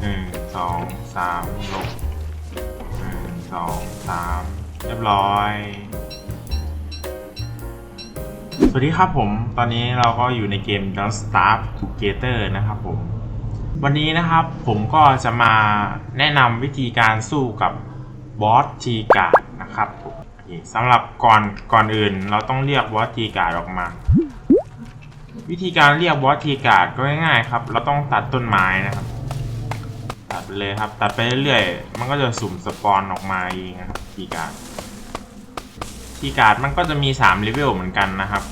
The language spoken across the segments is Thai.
หนึ่งสองสามลบหนึ่งสองสามเรียบร้อย สวัสดีครับผม ตอนนี้เราก็อยู่ในเกม Don't Starve Together นะครับผม วันนี้นะครับผมก็จะมาแนะนำวิธีการสู้กับบอสทีกาดนะครับสำหรับก่อนก่อนอื่นเราต้องเรียกบอสทีกาดออกมา วิธีการเรียกบอสทีกาดก็ง่ายๆครับ เราต้องตัดต้นไม้นะครับ ตัดไปเลยครับ ตัดไปเรื่อยๆ มันก็จะสุ่มสปอนออกมาเองนะครับทีการ์ดทีการ์ดมันก็จะมี3เลเวลเหมือนกันนะครับ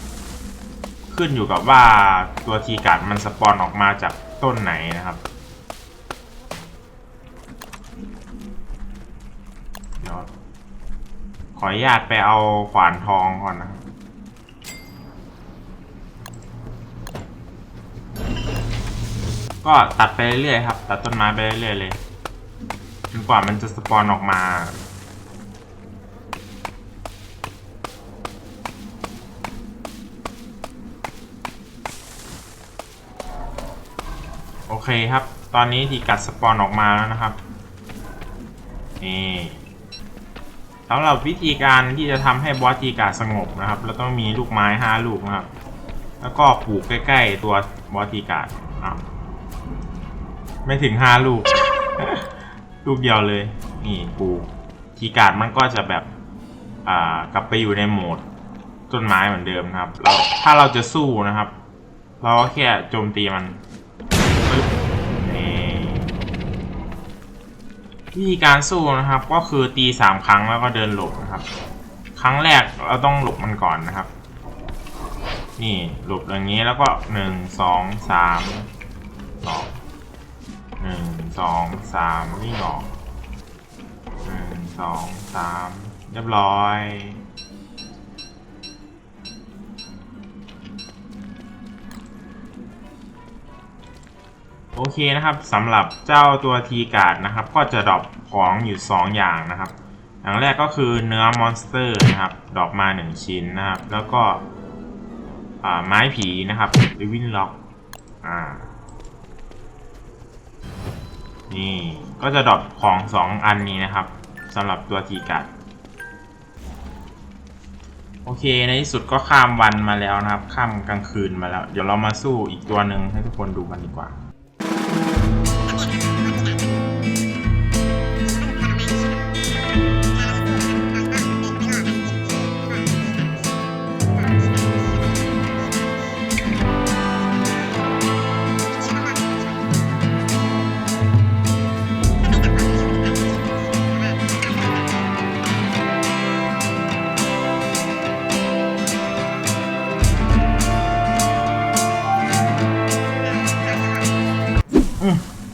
ขึ้นอยู่กับว่าตัวทีการ์ดมันสปอนออกมาจากต้นไหนนะครับ เดี๋ยวขออนุญาตไปเอาขวานทองก่อนนะครับ ก็ตัดไปเรื่อยๆครับ ตัดต้นไม้ไปเรื่อยๆเลยจนกว่ามันจะสปอนออกมาโอเคครับ ตอนนี้ที่กัดสปอนออกมาแล้วนะครับ นี่สำหรับวิธีการที่จะทำให้บอสจีการดสงบนะครับ เราต้องมีลูกไม้ห้าลูกนะครับ แล้วก็ปลูกใกล้ ๆ ตัวบอสจีการดอ้าว ไม่ถึงห้าลูก ลูกเดียวเลย นี่ปลูกทีการดมันก็จะแบบอ่ากลับไปอยู่ในโหมดต้นไม้เหมือนเดิมนะครับเราถ้าเราจะสู้นะครับ เราก็แค่โจมตีมันปึ๊บนี่วิธีการสู้นะครับ ก็คือตีสามครั้งแล้วก็เดินหลบนะครับ ครั้งแรกเราต้องหลบมันก่อนนะครับ นี่หลบอย่างนี้แล้วก็หนึ่งสองสาม หนึ่งสองสามวิ่งออกหนึ่งสองสามเรียบร้อยโอเคนะครับสำหรับเจ้าตัวทีการ์ดนะครับ ก็จะดรอปของอยู่ 2 อย่างนะครับ อย่างแรกก็คือเนื้อมอนสเตอร์นะครับดรอปมา 1 ชิ้นนะครับ แล้วก็ไม้ผีนะครับหรือวินล็อกอ่า นี่ก็จะดรอปของ2อันนี้นะครับสำหรับตัวทีการ์ดโอเคในที่สุดก็ข้ามวันมาแล้วนะครับ ข้ามกลางคืนมาแล้ว เดี๋ยวเรามาสู้อีกตัวหนึ่งให้ทุกคนดูกันดีกว่า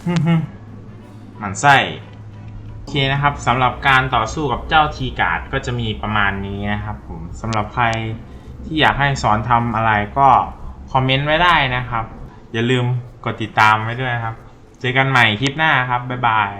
หมันไส้โอเคนะครับสำหรับการต่อสู้กับเจ้าทีการ์ดก็จะมีประมาณนี้นะครับผมสำหรับใครที่อยากให้สอนทำอะไรก็คอมเมนต์ไว้ได้นะครับ อย่าลืมกดติดตามไว้ด้วยครับ เจอกันใหม่คลิปหน้าครับ บ๊ายบาย